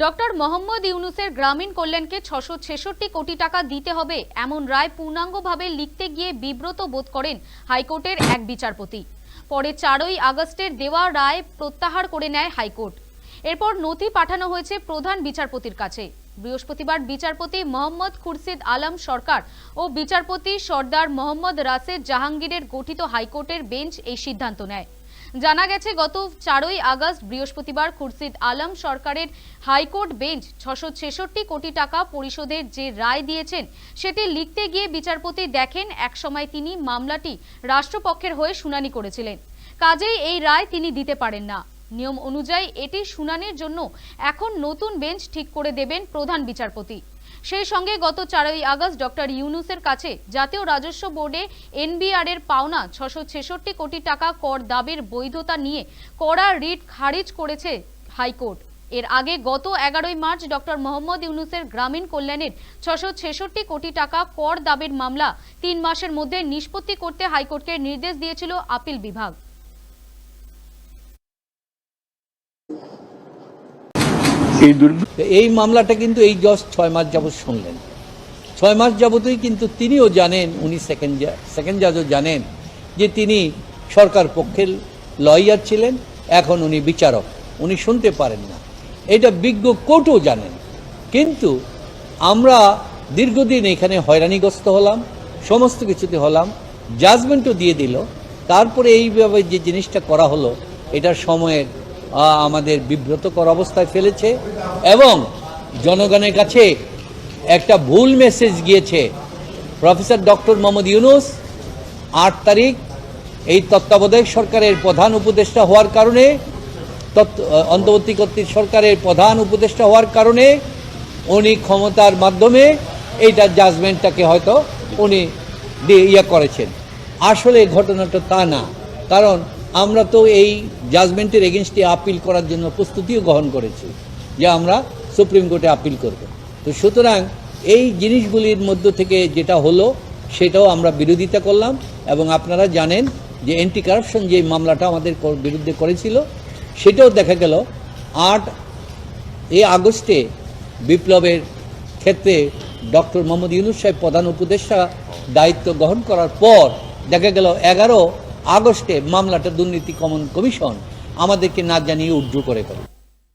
Doctor Mohammad ইউনুসের গ্রামীণ কল্যাণকে ছশো ছেষট্টি কোটি টাকা দিতে হবে এমন রায় পূর্ণাঙ্গভাবে লিখতে গিয়ে বিব্রত বোধ করেন হাইকোর্টের এক বিচারপতি। পরে চারই আগস্টের দেওয়া রায় প্রত্যাহার করে নেয় হাইকোর্ট। এরপর নথি পাঠানো হয়েছে প্রধান বিচারপতির কাছে। বৃহস্পতিবার বিচারপতি মোহাম্মদ খুরশিদ আলম সরকার ও বিচারপতি সর্দার মোহাম্মদ রাসেদ জাহাঙ্গীরের গঠিত হাইকোর্টের বেঞ্চ এই সিদ্ধান্ত নেয়। জানা গেছে, গত চারই আগস্ট বৃহস্পতিবার খুরশিদ আলম সরকারের হাইকোর্ট বেঞ্চ ছশো কোটি টাকা পরিশোধের যে রায় দিয়েছেন, সেটি লিখতে গিয়ে বিচারপতি দেখেন, একসময় তিনি মামলাটি রাষ্ট্রপক্ষের হয়ে শুনানি করেছিলেন। কাজেই এই রায় তিনি দিতে পারেন না। নিয়ম অনুযায়ী এটি শুনানির জন্য এখন নতুন বেঞ্চ ঠিক করে দেবেন প্রধান বিচারপতি। সেই সঙ্গে গত চারই আগস্ট ডক্টর ইউনুসের কাছে জাতীয় রাজস্ব বোর্ডে এনবিআর এর পাওনা ছশো কোটি টাকা কর দাবির বৈধতা নিয়ে কড়া রিট খারিজ করেছে হাইকোর্ট। এর আগে গত এগারোই মার্চ ডক্টর মোহাম্মদ ইউনুসের গ্রামীণ কল্যাণের ছশো কোটি টাকা কর দাবির মামলা তিন মাসের মধ্যে নিষ্পত্তি করতে হাইকোর্টকে নির্দেশ দিয়েছিল আপিল বিভাগ। এই এই মামলাটা কিন্তু এই জজ ছয় মাস যাবৎ শুনলেন। ছয় মাস যাবতই কিন্তু তিনিও জানেন, উনি সেকেন্ড সেকেন্ড জাজও জানেন যে তিনি সরকার পক্ষের লয়ার ছিলেন, এখন উনি বিচারক। উনি শুনতে পারেন না। এটা বিজ্ঞ কোর্টও জানেন। কিন্তু আমরা দীর্ঘদিন এখানে হয়রানিগ্রস্ত হলাম, সমস্ত কিছুতে হলাম জাজমেন্টও দিয়ে দিল। তারপরে এইভাবে যে জিনিসটা করা হলো এটা সময়ের আমাদের বিব্রতকর অবস্থায় ফেলেছে এবং জনগণের কাছে একটা ভুল মেসেজ গিয়েছে। প্রফেসর ডক্টর মোহাম্মদ ইউনুস আট তারিখ এই তত্ত্বাবধায়ক সরকারের প্রধান উপদেষ্টা হওয়ার কারণে আহ, অন্তর্বর্তীকর্তী সরকারের প্রধান উপদেষ্টা হওয়ার কারণে উনি ক্ষমতার মাধ্যমে এইটা জাজমেন্টটাকে হয়তো উনি ইয়ে করেছেন। আসলে ঘটনাটা তা না কারণ আমরা তো এই জাজমেন্টের এগেনস্টে আপিল করার জন্য প্রস্তুতিও গ্রহণ করেছি, যে আমরা সুপ্রিম কোর্টে আপিল করব। তো সুতরাং এই জিনিসগুলির মধ্য থেকে যেটা হলো, সেটাও আমরা বিরোধিতা করলাম এবং আপনারা জানেন যে অ্যান্টি কারাপশন যে মামলাটা আমাদের বিরুদ্ধে করেছিল, সেটাও দেখা গেল আট এ আগস্টে বিপ্লবের ক্ষেত্রে ডক্টর মোহাম্মদ ইউনুস সাহেব প্রধান উপদেষ্টা দায়িত্ব গ্রহণ করার পর দেখা গেল এগারো আগস্টে মামলাটা দুর্নীতি কমন কমিশন আমাদেরকে না জানিয়ে উজ্জু করে ফেলে